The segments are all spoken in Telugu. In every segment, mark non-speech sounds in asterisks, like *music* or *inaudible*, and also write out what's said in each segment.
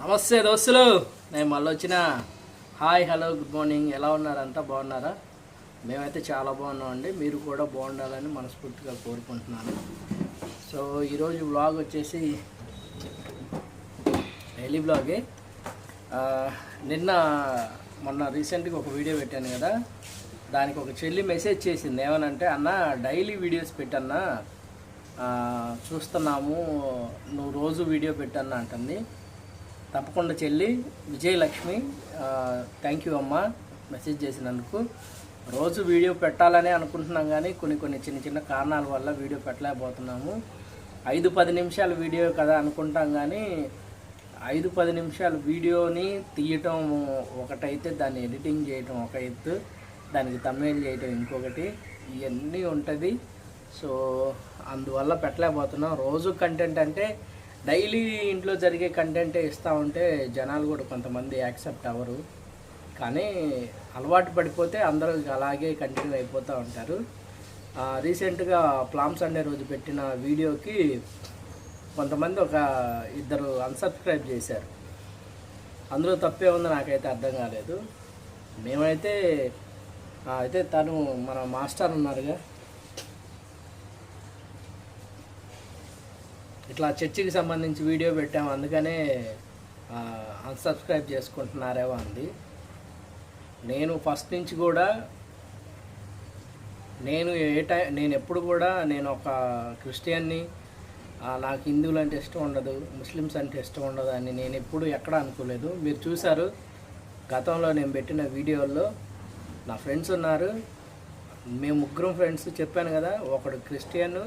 నమస్తే దోస్తులు. నేను మళ్ళీ వచ్చిన. Hi hello good morning. ఎలా ఉన్నారు? అంతా బాగున్నారా? మేమైతే చాలా బాగున్నామండి. మీరు కూడా బాగుండాలని మనస్ఫూర్తిగా కోరుకుంటున్నాను. సో ఈరోజు బ్లాగ్ వచ్చేసి డైలీ బ్లాగే నిన్న మొన్న రీసెంట్గా ఒక వీడియో పెట్టాను కదా. దానికి ఒక చెల్లి మెసేజ్ చేసింది. ఏమనంటే అన్న డైలీ వీడియోస్ పెట్టన్నా. చూస్తున్నాము. నువ్వు రోజు వీడియో పెట్టన్నా అంటుంది. తప్పకుండా చెల్లి విజయలక్ష్మి థ్యాంక్ యూ అమ్మా మెసేజ్ చేసినందుకు. రోజు వీడియో పెట్టాలని అనుకుంటున్నాం కానీ కొన్ని కొన్ని చిన్న చిన్న కారణాల వల్ల వీడియో పెట్టలేకపోతున్నాము. ఐదు పది నిమిషాల వీడియో కదా అనుకుంటాం కానీ ఐదు పది నిమిషాల వీడియోని తీయటం ఒకటైతే దాన్ని ఎడిటింగ్ చేయటం ఒక ఎత్తు దానికి తమిళ చేయటం ఇంకొకటి ఇవన్నీ ఉంటుంది. సో అందువల్ల పెట్టలేకపోతున్నాం. రోజు కంటెంట్ అంటే డైలీ ఇంట్లో జరిగే కంటెంటే ఇస్తూ ఉంటే జనాలు కూడా కొంతమంది యాక్సెప్ట్ అవ్వరు. కానీ అలవాటు పడిపోతే అందరూ అలాగే కంటిన్యూ అయిపోతూ ఉంటారు. రీసెంట్గా ప్లామ్ సండే రోజు పెట్టిన వీడియోకి కొంతమంది ఒక ఇద్దరు అన్సబ్స్క్రైబ్ చేశారు. అందులో తప్పే ఉంది నాకైతే అర్థం కాలేదు. మేమైతే అయితే తను మన మాస్టర్ ఉన్నారుగా. ఇట్లా చర్చికి సంబంధించి వీడియో పెట్టాము అందుకనే అన్సబ్స్క్రైబ్ చేసుకుంటున్నారేమో అంది. నేను ఫస్ట్ నుంచి కూడా నేను ఏ టైం నేను ఎప్పుడు కూడా నేను ఒక క్రిస్టియన్ని నాకు హిందువులు అంటే ఇష్టం ఉండదు ముస్లిమ్స్ అంటే ఇష్టం ఉండదు అని నేను ఎప్పుడు ఎక్కడ అనుకోలేదు. మీరు చూశారు గతంలో నేను పెట్టిన వీడియోల్లో నా ఫ్రెండ్స్ ఉన్నారు. మేము ముగ్గురం ఫ్రెండ్స్ చెప్పాను కదా ఒకడు క్రిస్టియన్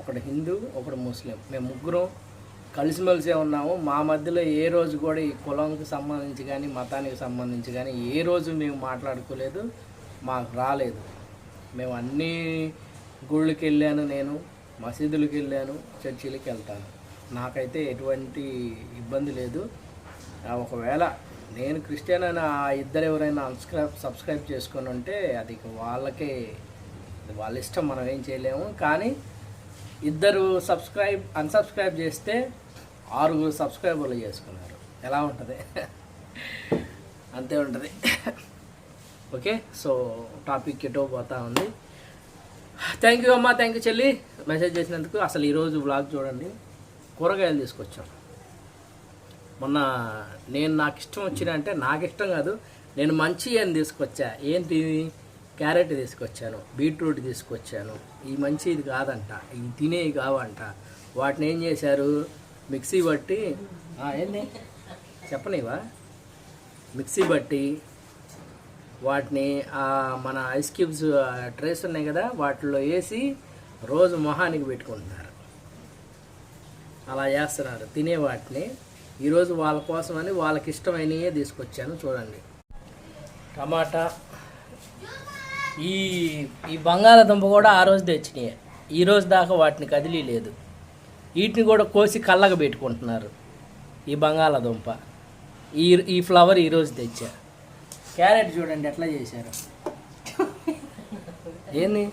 ఒకడు హిందూ ఒకడు ముస్లిం. మేము ముగ్గురం కలిసిమెలిసే ఉన్నాము. మా మధ్యలో ఏ రోజు కూడా ఈ కులంకి సంబంధించి కానీ మతానికి సంబంధించి కానీ ఏ రోజు మేము మాట్లాడుకోలేదు మాకు రాలేదు. మేము అన్ని గుళ్ళకి వెళ్ళాను నేను మసీదులకు వెళ్ళాను చర్చిలకి వెళ్తాను. నాకైతే ఎటువంటి ఇబ్బంది లేదు. ఒకవేళ నేను క్రిస్టియన్ అని ఆ ఇద్దరు ఎవరైనా అన్స్క్రైబ్ సబ్స్క్రైబ్ చేసుకొని ఉంటే అది వాళ్ళకే వాళ్ళ ఇష్టం మనం ఏం చేయలేము. కానీ ఇద్దరు సబ్స్క్రైబ్ అన్సబ్స్క్రైబ్ చేస్తే ఆరుగురు సబ్స్క్రైబర్లు చేసుకున్నారు. ఎలా ఉంటుంది? అంతే ఉంటుంది. ఓకే సో టాపిక్ ఎటో పోతా ఉంది. థ్యాంక్ యూ అమ్మా థ్యాంక్ యూ చెల్లి. మెసేజ్ చేసినందుకు అసలు ఈరోజు బ్లాగ్ చూడండి. కూరగాయలు తీసుకొచ్చాం. మొన్న నేను నాకు ఇష్టం వచ్చిన అంటే నాకు ఇష్టం కాదు. నేను మంచి అని తీసుకొచ్చా? ఏంటి క్యారెట్ తీసుకొచ్చాను బీట్రూట్ తీసుకొచ్చాను. ఈ మంచి ఇది కాదంట ఇవి తినేవి కావంట. వాటిని ఏం చేశారు? మిక్సీ బట్టి ఏంది? చెప్పనివా మిక్సీ బట్టి వాటిని మన ఐస్ క్యూబ్స్ ట్రేస్ ఉన్నాయి కదా వాటిలో వేసి రోజు మొహానికి పెట్టుకుంటున్నారు అలా చేస్తున్నారు తినే వాటిని. ఈరోజు వాళ్ళ కోసమని వాళ్ళకి ఇష్టమైనవే తీసుకొచ్చాను చూడండి. టమాటా ఈ ఈ బంగాళాదుంప కూడా ఆ రోజు తెచ్చినాయి. ఈ రోజు దాకా వాటిని కదిలీ లేదు వీటిని కూడా కోసి కళ్ళగా పెట్టుకుంటున్నారు ఈ బంగాళాదుంప. ఈ ఈ ఫ్లవర్ ఈరోజు తెచ్చా. క్యారెట్ చూడండి ఎట్లా చేశారు. ఏంది?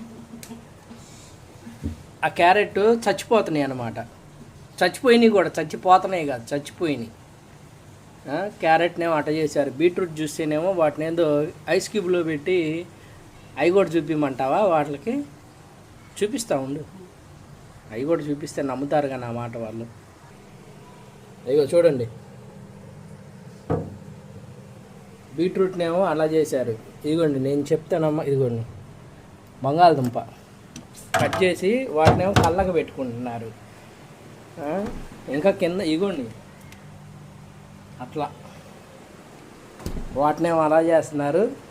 ఆ క్యారెట్ చచ్చిపోతున్నాయి అన్నమాట. చచ్చిపోయినాయి కూడా చచ్చిపోతున్నాయి కాదు చచ్చిపోయినాయి క్యారెట్నేమో అట్ట చేశారు. బీట్రూట్ చూస్తేనేమో వాటిని ఏదో ఐస్ క్యూబ్లో పెట్టి అవి కూడా చూపించమంటావా వాటికి చూపిస్తా ఉండు. అవి కూడా చూపిస్తే నమ్ముతారు కానీ ఆ మాట వాళ్ళు. అయ్యో చూడండి. బీట్రూట్నేమో అలా చేశారు. ఇదిగోండి నేను చెప్తానమ్మా ఇదిగోండి. బంగాళదుంప. కట్ చేసి వాటినేమో కళ్ళకు పెట్టుకుంటున్నారు. ఇంకా కింద ఇగోండి అట్లా. వాటినేమో అలా చేస్తున్నారు.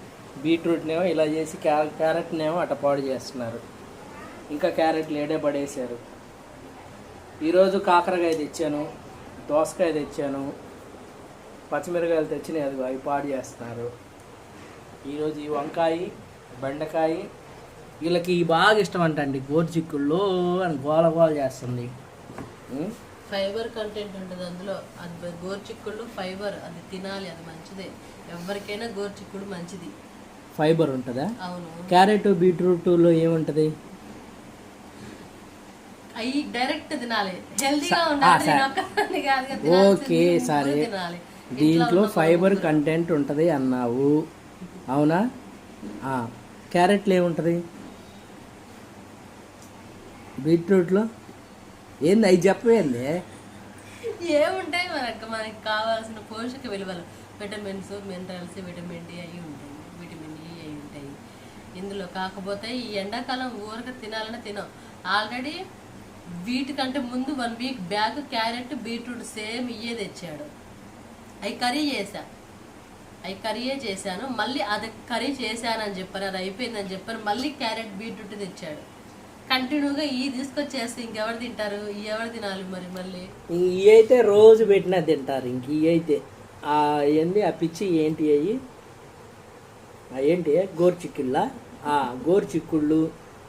బీట్రూట్నేమో ఇలా చేసి క్యా క్యారెట్నేమో అట్ట పాడు చేస్తున్నారు. ఇంకా క్యారెట్లు ఏడే పడేశారు. ఈరోజు కాకరకాయ తెచ్చాను దోసకాయ తెచ్చాను పచ్చిమిరకాయలు తెచ్చినాయి అది అవి పాడు చేస్తున్నారు. ఈరోజు ఈ వంకాయ బెండకాయ వీళ్ళకి బాగా ఇష్టం అంటండి గోర్చిక్కుల్లో అని గోల గోల చేస్తుంది. ఫైబర్ కంటెంట్ ఉంటుంది అందులో. అది గోర్చిక్కుళ్ళు ఫైబర్ అది తినాలి అది మంచిదే. ఎవరికైనా గోర్చిక్కుడు మంచిది. ఫైబర్ ఉంటుందా? అవును. క్యారెట్ బీట్రూట్లో ఏముంటుంది? అవి డైరెక్ట్ తినాలి. ఉండాలి *laughs* ఓకే సరే. దీంట్లో ఫైబర్ కంటెంట్ ఉంటుంది అన్నావు. అవునా? క్యారెట్లో ఏముంటుంది? బీట్రూట్లో ఏంది అవి చెప్పేంది ఏముంటాయి మనకు? మనకి కావాల్సిన పోషక విలువలు. విటమిన్స్ మినరల్స్ విటమిన్ డి అవి ఉంటాయి విటమిన్ ఈ అవి ఉంటాయి ఇందులో కాకపోతే ఈ ఎండాకాలం ఊరక తినాలని తినం. ఆల్రెడీ వీటికంటే ముందు one week bag carrot beetroot same ఇయ్యే తెచ్చాడు. అవి కర్రీ చేశా. అవి కర్రీయే చేశాను. మళ్ళీ అది కర్రీ చేశానని చెప్పారు. అది అయిపోయిందని చెప్పారు. మళ్ళీ క్యారెట్ బీట్రూట్ తెచ్చాడు. కంటిన్యూగా ఈ తీసుకొచ్చేస్తే ఇంకెవరు తింటారు? ఈ ఎవరు తినాలి మరి మళ్ళీ? ఇవి అయితే రోజు పెట్టినా తింటారు. ఇంక ఇవి అయితే ఆ ఏంది ఆ పిచ్చి ఏంటి అవి ఏంటి ఏంటి? గోరుచిక్కుళ్ళ? ఆ గోరుచిక్కుళ్ళు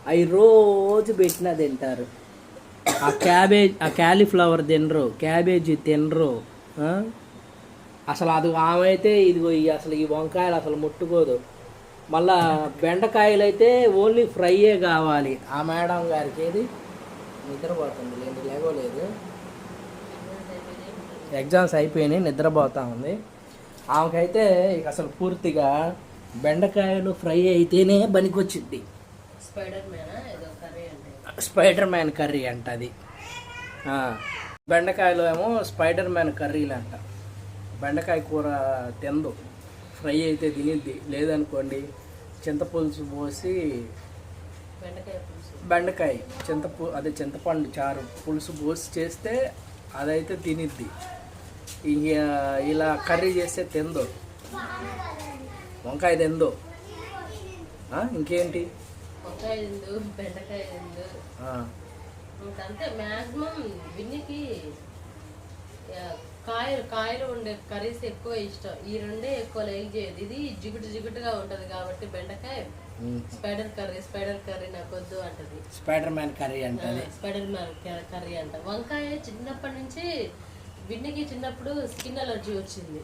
అవి రోజు పెట్టినా తింటారు. ఆ క్యాబేజ్ ఆ క్యాలీఫ్లవర్ తినరు క్యాబేజీ తినరు అసలు అది ఆమె అయితే ఇదిగో ఈ అసలు ఈ వంకాయలు అసలు ముట్టుకోదు. మళ్ళా బెండకాయలు అయితే ఓన్లీ ఫ్రైయే కావాలి. ఆ మేడం గారికి ఏది? నిద్రపోతుంది లేండి లేవలేదు. ఎగ్జామ్స్ అయిపోయినాయి నిద్రపోతా ఉంది. ఆమెకైతే ఇక అసలు పూర్తిగా బెండకాయలు ఫ్రై అయితేనే పనికొచ్చింది. స్పైడర్ మ్యానా కర్రీ అంటే. స్పైడర్ మ్యాన్ కర్రీ అంట అది. బెండకాయలు ఏమో స్పైడర్ మ్యాన్ కర్రీలు అంట బెండకాయ కూర తిందు ఫ్రై అయితే తినిద్ది. లేదనుకోండి చింతపులుసు పోసి బెండకాయ చింతపు అదే చింతపండు చారు పులుసు పోసి చేస్తే అదైతే తినిద్ది. ఇక ఇలా కర్రీ చేస్తే తిందో వంకాయ తిందో ఆ, ఇంకేంటి వంకాయ తిందు బెండకాయ తిందు ఆ, ఇంకంతే మ్యాక్సిమం విన్నికి ఆ, కాయలు కాయలు ఉండే కర్రీస్ ఎక్కువ ఇష్టం. ఈ రెండే ఎక్కువ లైక్ చేయదు ఇది జిగుటు జిగుటుగా ఉంటది కాబట్టి బెండకాయ. స్పైడర్ కర్రీ స్పైడర్ కర్రీ నాకు వద్దు అంటది. స్పైడర్ మ్యాన్ కర్రీ అంటే స్పైడర్ మ్యాన్ కర్రీ అంట. వంకాయ చిన్నప్పటి నుంచి విన్నికి చిన్నప్పుడు స్కిన్ అలర్జీ వచ్చింది.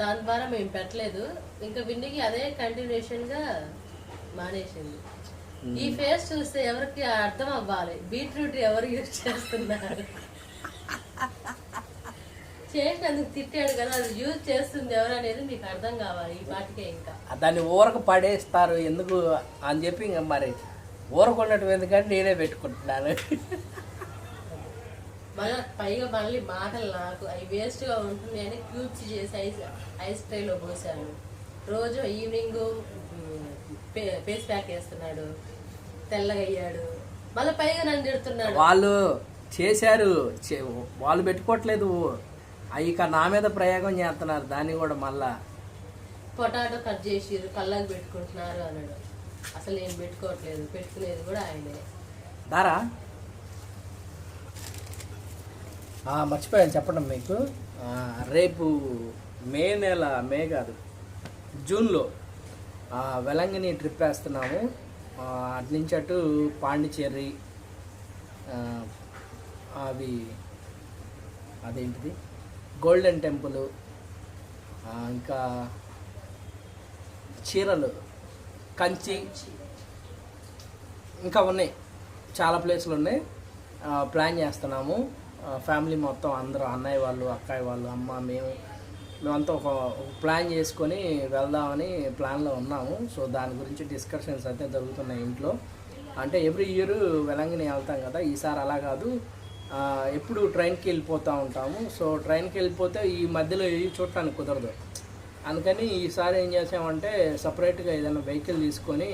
దాని ద్వారా మేము పెట్టలేదు. ఇంకా విన్నికి అదే కంటిన్యూషన్గా మానేసింది. ఈ ఫేస్ చూస్తే ఎవరికి అర్థం అవ్వాలి. బీట్రూట్ ఎవరు యూజ్ చేస్తున్నారు? చేసినందుకు తిట్టాడు కదా అది యూజ్ చేస్తుంది ఎవరు అనేది మీకు అర్థం కావాలి. ఈ పాటికే ఇంకా. దాన్ని ఊరకు పడేస్తారు. ఎందుకు అని చెప్పి ఇంకా మరి ఊరకున్నట్టు ఎందుకంటే నేనే పెట్టుకుంటున్నాను. మళ్ళీ పైగా మళ్ళీ మాటలు నాకు అవి వేస్ట్గా ఉంటుంది అని క్యూబ్స్ చేసి ఐస్ ఐస్ ట్రేలో పోసాను. రోజు ఈవినింగ్ ఫేస్ ప్యాక్ వేస్తున్నాడు. తెల్లగా అయ్యాడు. మళ్ళీ పైగా నన్ను తిడుతున్నాడు. వాళ్ళు చేశారు. వాళ్ళు పెట్టుకోవట్లేదు. అవి ఇక నా మీద ప్రయోగం చేస్తున్నారు. దాన్ని కూడా మళ్ళా. పొటాటో కట్ చేసిర్రు. కళ్ళకి పెట్టుకుంటున్నారు అన్నాడు. అసలు నేను పెట్టుకోవట్లేదు. పెట్టుకునేది కూడా ఆయనే. దారా? మర్చిపోయాను చెప్పడం మీకు. రేపు మే నెల మే కాదు జూన్లో వెలంగిని ట్రిప్ వేస్తున్నాము. అటు నుంచి అటు పాండిచేరి అవి అదేంటిది? గోల్డెన్ టెంపుల్ ఇంకా చీరలు కంచి ఇంకా ఉన్నాయి. చాలా ప్లేసులు ఉన్నాయి. ప్లాన్ చేస్తున్నాము. ఫ్యామిలీ మొత్తం అందరూ అన్నయ్య వాళ్ళు అక్కాయి వాళ్ళు అమ్మ మేము మేమంతా ఒక ఒక ప్లాన్ చేసుకొని వెళ్దామని ప్లాన్లో ఉన్నాము. సో దాని గురించి డిస్కషన్స్ అయితే జరుగుతున్నాయి ఇంట్లో. అంటే ఎవ్రీ ఇయర్ వెలంగిని వెళ్తాం కదా ఈసారి అలా కాదు. ఎప్పుడు ట్రైన్కి వెళ్ళిపోతూ ఉంటాము. సో ట్రైన్కి వెళ్ళిపోతే ఈ మధ్యలో ఇవి చూడటానికి కుదరదు. అందుకని ఈసారి ఏం చేసామంటే సపరేట్గా ఏదైనా వెహికల్ తీసుకొని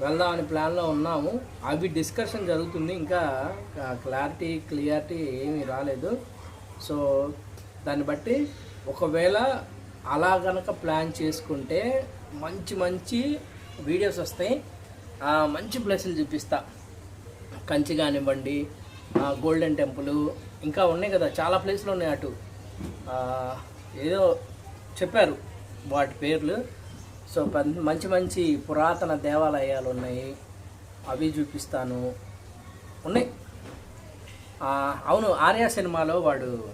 వెళ్దాం అనే ప్లాన్లో ఉన్నాము. అవి డిస్కషన్ జరుగుతుంది. ఇంకా క్లారిటీ క్లియారిటీ ఏమీ రాలేదు. సో దాన్ని బట్టి ఒకవేళ అలా గనక ప్లాన్ చేసుకుంటే మంచి మంచి వీడియోస్ వస్తాయి. మంచి ప్లేసులు చూపిస్తా. కంచి కానివ్వండి గోల్డెన్ టెంపుల్ ఇంకా ఉన్నాయి కదా. చాలా ప్లేస్లు ఉన్నాయి అటు. ఏదో చెప్పారు వాటి పేర్లు. సో పం- మంచి మంచి పురాతన దేవాలయాలు ఉన్నాయి. అవి చూపిస్తాను. ఉన్నాయి. అవును ఆర్య సినిమాలో వాడు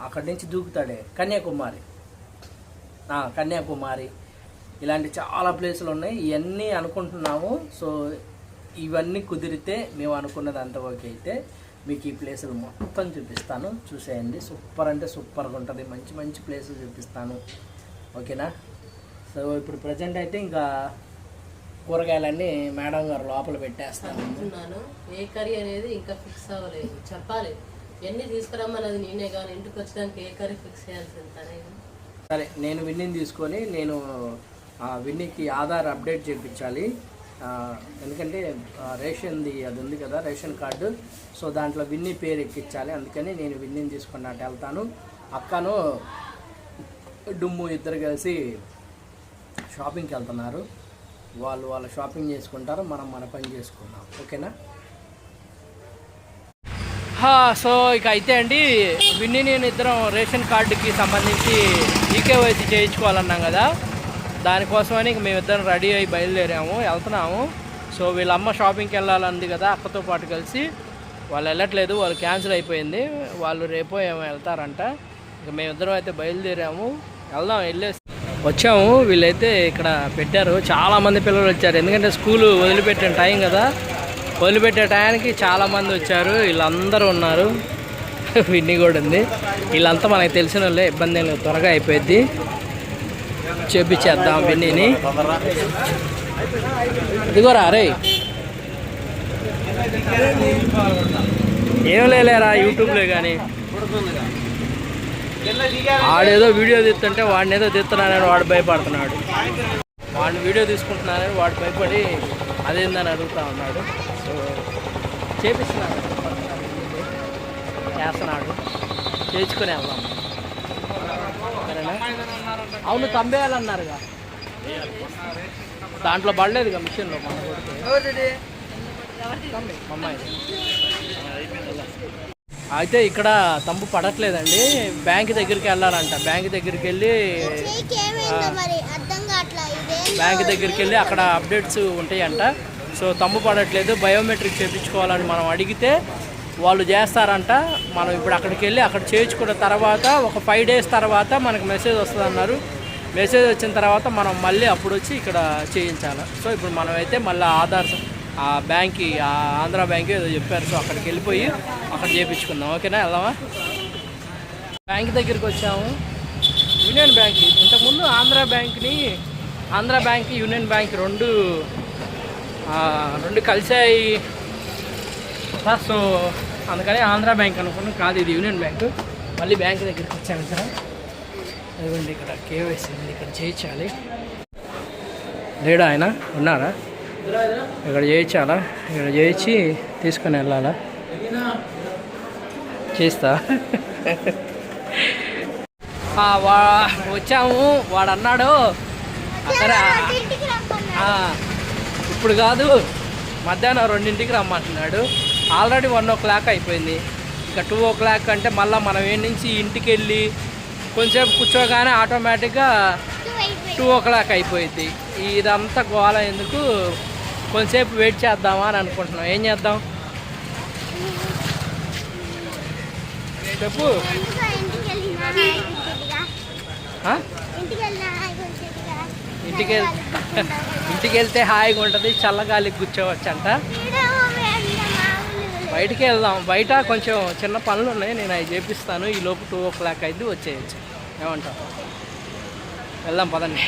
అక్కడి నుంచి దూకుతాడే. కన్యాకుమారి. కన్యాకుమారి. ఇలాంటి చాలా ప్లేసులు ఉన్నాయి. ఇవన్నీ అనుకుంటున్నాము. సో ఇవన్నీ కుదిరితే మేము అనుకున్నది అంతవరకు అయితే మీకు ఈ ప్లేసులు మొత్తం చూపిస్తాను. చూసేయండి. సూపర్ అంటే సూపర్గా ఉంటుంది. మంచి మంచి ప్లేసులు చూపిస్తాను. ఓకేనా? సో ఇప్పుడు ప్రజెంట్ అయితే ఇంకా కూరగాయలన్నీ మేడం గారు లోపల పెట్టేస్తాను ఏ కర్రీ అనేది ఇంకా ఫిక్స్ అవ్వలేదు. చెప్పాలి. ఎన్ని తీసుకురమ్మన్నది నేనే కానీ ఇంటికి వచ్చడానికి ఏ కర్రీ ఫిక్స్ చేయాల్సింది. సరే నేను విన్నీని తీసుకొని నేను ఆ విన్నీకి ఆధార్ అప్డేట్ చేయించాలి. ఎందుకంటే రేషన్ది అది ఉంది కదా రేషన్ కార్డు. సో దాంట్లో విన్నీ పేరు ఎక్కించాలి. అందుకని నేను విన్నీని తీసుకుని అటు వెళ్తాను. అక్కను డుమ్ము ఇద్దరు కలిసి షాపింగ్కి వెళ్తున్నారు వాళ్ళు వాళ్ళ షాపింగ్ చేసుకుంటారు మనం మన పని చేసుకుందాం ఓకేనా? సో ఇక అయితే అండి విన్ని నేను ఇద్దరం రేషన్ కార్డుకి సంబంధించి ఈకేవైసీ చేయించుకోవాలన్నాం కదా. దానికోసమని ఇక మేమిద్దరం రెడీ అయ్యి బయలుదేరాము వెళ్తున్నాము. సో వీళ్ళ అమ్మ షాపింగ్కి వెళ్ళాలంది కదా అక్కతో పాటు కలిసి. వాళ్ళు వెళ్ళట్లేదు వాళ్ళు క్యాన్సిల్ అయిపోయింది. వాళ్ళు రేపో ఏమో వెళ్తారంట. ఇక మేమిద్దరం అయితే బయలుదేరాము. వెళ్దాం వెళ్ళేసి వచ్చాము. వీళ్ళైతే ఇక్కడ పెట్టారు. చాలామంది పిల్లలు వచ్చారు. ఎందుకంటే స్కూలు వదిలిపెట్టిన టైం కదా. వదిలిపెట్టే టయానికి చాలామంది వచ్చారు. వీళ్ళందరూ ఉన్నారు. *laughs* విన్ని కూడా ఉంది. వీళ్ళంతా మనకు తెలిసిన వాళ్ళే. ఇబ్బంది ఏం లేదు. త్వరగా అయిపోయింది చేపించేద్దాం విన్నీని. ఇదిగోరా అరే ఏం లేరా యూట్యూబ్లో కానీ. ఆడేదో వీడియో తీస్తుంటే వాడిని ఏదో తీస్తున్నానని వాడు భయపడుతున్నాడు. వాడిని వీడియో తీసుకుంటున్నానని వాడు భయపడి అదేందని అడుగుతా ఉన్నాడు. సో చేపిస్తున్నాడు చేస్తున్నాడు. చేయించుకొని వెళ్దాం. అవును తంబేయాలన్నారుగా దాంట్లో పడలేదుగా మిషన్లో మన అమ్మాయి అయితే ఇక్కడ తంబు పడట్లేదండి. బ్యాంక్ దగ్గరికి వెళ్ళాలంట. బ్యాంక్ దగ్గరికి వెళ్ళి బ్యాంక్ దగ్గరికి వెళ్ళి అక్కడ అప్డేట్స్ ఉంటాయంట. సో తమ్ము పడట్లేదు. బయోమెట్రిక్ చేయించుకోవాలని మనం అడిగితే వాళ్ళు చేస్తారంట. మనం ఇప్పుడు అక్కడికి వెళ్ళి అక్కడ చేయించుకున్న తర్వాత ఒక ఫైవ్ డేస్ తర్వాత మనకు మెసేజ్ వస్తుంది అన్నారు మెసేజ్ వచ్చిన తర్వాత మనం మళ్ళీ అప్పుడు వచ్చి ఇక్కడ చేయించాలి. సో ఇప్పుడు మనమైతే మళ్ళీ ఆధార్ ఆ బ్యాంక్కి ఆ ఆంధ్ర బ్యాంక్ ఏదో చెప్పారు. సో అక్కడికి వెళ్ళిపోయి అక్కడ చేయించుకుందాం ఓకేనా? వెళ్దామా? బ్యాంక్ దగ్గరికి వచ్చాము. Union bank. ఇంతకుముందు ఆంధ్ర బ్యాంక్ని ఆంధ్ర బ్యాంక్ యూనియన్ బ్యాంక్ రెండు రెండు కలిసాయి సో అందుకని ఆంధ్ర బ్యాంక్ అనుకున్నాం. కాదు ఇది యూనియన్ బ్యాంక్. మళ్ళీ బ్యాంక్ దగ్గరికి వచ్చాను సార్. అదిగోండి ఇక్కడ కేవైసీ ఇక్కడ చేయించాలి. లేడా ఆయన? ఉన్నారా? ఇక్కడ చేయించాలా? ఇక్కడ చేయించి తీసుకొని వెళ్ళాలా? చేస్తా. వా వచ్చాము. వాడు అన్నాడు అక్కడ ఇప్పుడు కాదు. మధ్యాహ్నం రెండింటికి రమ్మంటున్నాడు. ఆల్రెడీ వన్ ఓ క్లాక్ అయిపోయింది. ఇక టూ ఓ క్లాక్ అంటే మళ్ళీ మనం ఏ నుంచి ఇంటికి వెళ్ళి కొంచెంసేపు కూర్చోగానే ఆటోమేటిక్గా టూ ఓ క్లాక్ అయిపోయింది. ఇదంతా గోల ఎందుకు? కొంతసేపు వెయిట్ చేద్దామా అని అనుకుంటున్నాం. ఏం చేద్దాం? చెప్పు. ఇంటికి హాయిగా *laughs* ఇంటికి వెళ్తే హాయిగా ఉంటుంది చల్లగాలికి కూర్చోవచ్చు అంట బయటికి వెళ్దాం. బయట కొంచెం చిన్న పనులు ఉన్నాయి నేను అవి చేపిస్తాను. ఈ లోపు టూ ఓ క్లాక్ అయితే వచ్చేయచ్చు. ఏమంటావు? వెళ్దాం పదండి.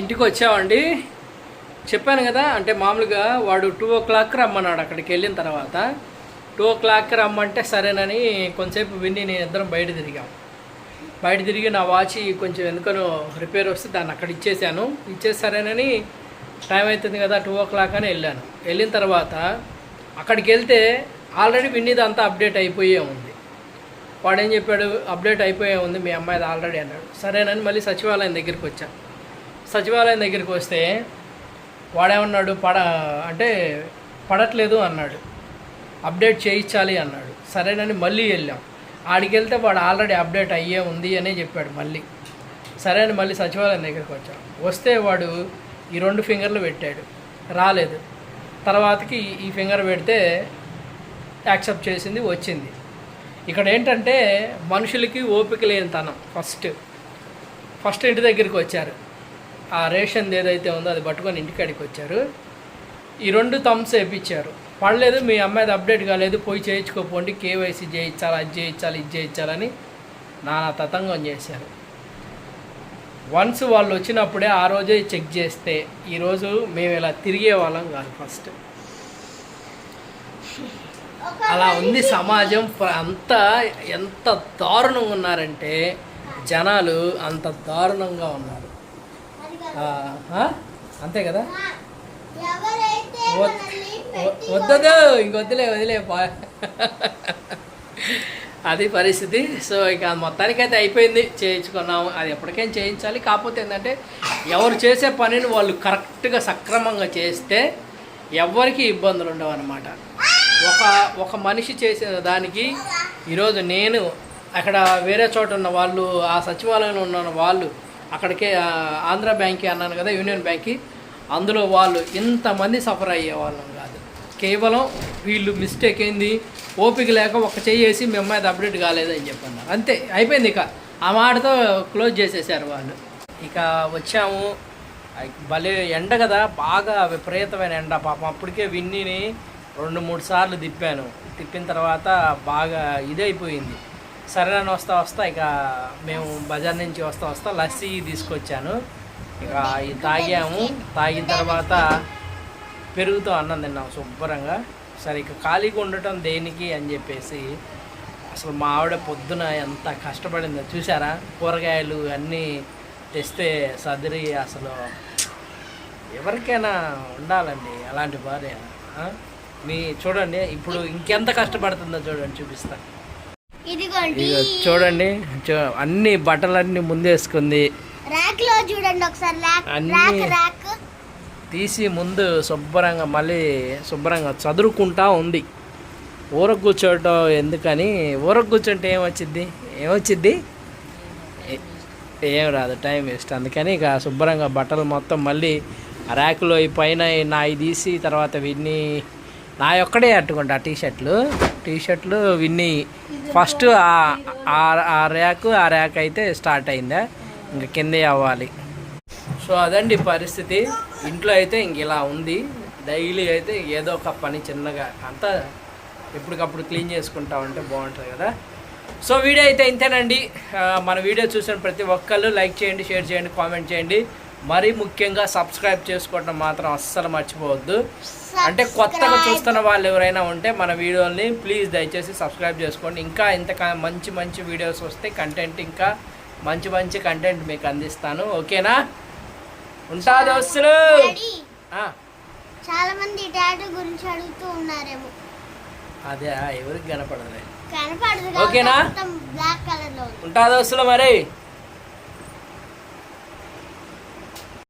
ఇంటికి వచ్చామండి చెప్పాను కదా అంటే మామూలుగా వాడు టూ ఓ క్లాక్ రమ్మన్నాడు అక్కడికి వెళ్ళిన తర్వాత. టూ ఓ క్లాక్ రమ్మంటే సరేనని కొంతసేపు విని నేను ఇద్దరం బయట తిరిగాం. బయట తిరిగి నా వాచ్ కొంచెం ఎందుకనో రిపేర్ వస్తే దాన్ని అక్కడ ఇచ్చేసాను. ఇచ్చేసి సరేనని టైం అవుతుంది కదా టూ ఓ క్లాక్ అని వెళ్ళాను. వెళ్ళిన తర్వాత అక్కడికి వెళ్తే ఆల్రెడీ విన్నీది అంతా అప్డేట్ అయిపోయే ఉంది. వాడు ఏం చెప్పాడు? అప్డేట్ అయిపోయే ఉంది మీ అమ్మాయిది ఆల్రెడీ అన్నాడు. సరేనని మళ్ళీ సచివాలయం దగ్గరికి వచ్చా. సచివాలయం దగ్గరికి వస్తే వాడేమన్నాడు? పడ అంటే పడట్లేదు అన్నాడు. అప్డేట్ చేయించాలి అన్నాడు. సరేనని మళ్ళీ వెళ్ళాం. ఆడికి వెళ్తే వాడు ఆల్రెడీ అప్డేట్ అయ్యే ఉంది అనే చెప్పాడు మళ్ళీ. సరే అని మళ్ళీ సచివాలయం దగ్గరికి వచ్చాం. వస్తే వాడు ఈ రెండు ఫింగర్లు పెట్టాడు. రాలేదు. తర్వాతకి ఈ- ఫింగర్ పెడితే యాక్సెప్ట్ చేసింది వచ్చింది. ఇక్కడ ఏంటంటే మనుషులకి ఓపిక లేనితనం ఫస్ట్. ఫస్ట్ ఇంటి దగ్గరికి వచ్చారు. ఆ రేషన్ ఏదైతే ఉందో అది పట్టుకొని ఇంటికాడికి వచ్చారు. ఈ రెండు థమ్స్ వేయించారు పడలేదు మీ అమ్మాయిది అప్డేట్ కాలేదు పోయి చేయించుకోపోండి కేవైసీ చేయించాలి అది చేయించాలి ఇది చేయించాలని నానా తతంగం చేశారు. వన్స్ వాళ్ళు వచ్చినప్పుడే ఆ రోజే చెక్ చేస్తే ఈరోజు మేము ఇలా తిరిగే వాళ్ళం కాదు ఫస్ట్. అలా ఉంది సమాజం. అంతా అంత ఎంత దారుణంగా ఉన్నారంటే జనాలు అంత దారుణంగా ఉన్నారు. అంతే కదా? వద్దదు. ఇంకొద్దులే వదిలే పా. అది పరిస్థితి. సో ఇక మొత్తానికైతే అయిపోయింది. చేయించుకున్నాము. అది ఎప్పటికైనా చేయించాలి. కాకపోతే ఏంటంటే ఎవరు చేసే పనిని వాళ్ళు కరెక్ట్గా సక్రమంగా చేస్తే ఎవరికి ఇబ్బందులు ఉండవు అనమాట ఒక ఒక మనిషి చేసిన దానికి ఈరోజు నేను అక్కడ వేరే చోట ఉన్న వాళ్ళు ఆ సచివాలయంలో ఉన్న వాళ్ళు అక్కడికే ఆంధ్ర బ్యాంక్కి అన్నాను కదా యూనియన్ బ్యాంక్కి. అందులో వాళ్ళు ఇంతమంది సఫర్ అయ్యే వాళ్ళం కాదు. కేవలం వీళ్ళు మిస్టేక్ ఏంది ఓపిక లేక ఒక చేసి వేసి మీ అమ్మాయిది అప్డేట్ కాలేదని చెప్పన్నారు. అంతే అయిపోయింది ఇక. ఆ మాటతో క్లోజ్ చేసేసారు వాళ్ళు. ఇక వచ్చాము. భలే ఎండ కదా బాగా విపరీతమైన ఎండ. పాపం అప్పటికే విన్నీని రెండు మూడు సార్లు తిప్పాను. తిప్పిన తర్వాత బాగా ఇదైపోయింది. సరేనని వస్తా వస్తా ఇక మేము బజార్ నుంచి వస్తా వస్తా లస్సీ తీసుకొచ్చాను. ఇక ఇది తాగాము. తాగిన తర్వాత పెరుగుతో అన్నం తిన్నాం శుభ్రంగా. సరే ఇక ఖాళీగా ఉండటం దేనికి అని చెప్పేసి అసలు మా ఆవిడ పొద్దున ఎంత కష్టపడిందో చూసారా? కూరగాయలు అన్నీ తెస్తే సదిరి అసలు ఎవరికైనా ఉండాలండి అలాంటి భార్య. మీ చూడండి ఇప్పుడు ఇంకెంత కష్టపడుతుందో చూడండి చూపిస్తాను ఇదిగోండి. చూడండి అన్ని బట్టలన్నీ ముందేసుకుంది. ర్యాక్లో చూడండి ఒకసారి ర్యాక్ అన్ని- ర్యాక్ ర్యాక్. తీసి ముందు శుభ్రంగా మళ్ళీ శుభ్రంగా చదురుకుంటా ఉంది. ఊరకు కూర్చోవటం ఎందుకని? ఊరకు కూర్చుంటే ఏమొచ్చిద్ది? ఏమొచ్చిద్ది? ఏ- రాదు టైం వేస్ట్. అందుకని ఇక శుభ్రంగా బట్టలు మొత్తం మళ్ళీ ర్యాకులో ఈ పైన నాయి తీసి తర్వాత విన్ని నా ఒక్కడే అట్టుకుంటా టీ షర్ట్లు టీ షర్ట్లు విన్ని. ఫస్ట్ ఆ- ర్యాక్ ఆ ర్యాక్ అయితే స్టార్ట్ అయిందా? ఇంకా కిందే అవ్వాలి. సో అదండి పరిస్థితి. ఇంట్లో అయితే ఇంక ఇలా ఉంది. డైలీ అయితే ఏదో ఒక పని చిన్నగా. అంతా ఎప్పటికప్పుడు క్లీన్ చేసుకుంటా ఉంటే బాగుంటుంది కదా. సో వీడియో అయితే ఇంతేనండి. మన వీడియో చూసిన ప్రతి ఒక్కళ్ళు లైక్ చేయండి షేర్ చేయండి కామెంట్ చేయండి. మరీ ముఖ్యంగా సబ్స్క్రైబ్ చేసుకోవడం మాత్రం అస్సలు మర్చిపోవద్దు. అంటే కొత్తగా చూస్తున్న వాళ్ళు ఎవరైనా ఉంటే మన వీడియోని ప్లీజ్ దయచేసి సబ్స్క్రైబ్ చేసుకోండి. ఇంకా ఇంత మంచి మంచి వీడియోస్ వస్తే కంటెంట్ ఇంకా మంచి మంచి కంటెంట్ మీకు అందిస్తాను. ఓకేనా? ఉంటా దోస్తులు. డాడీ చాలా మంది టాటూ గురించి అడుగుతూ ఉన్నారేమో. అదే ఎవరికి కనపడదులే. కనపడదు ఓకేనా? బ్లాక్ కలర్లో. ఉంటా దోస్తులు మరి.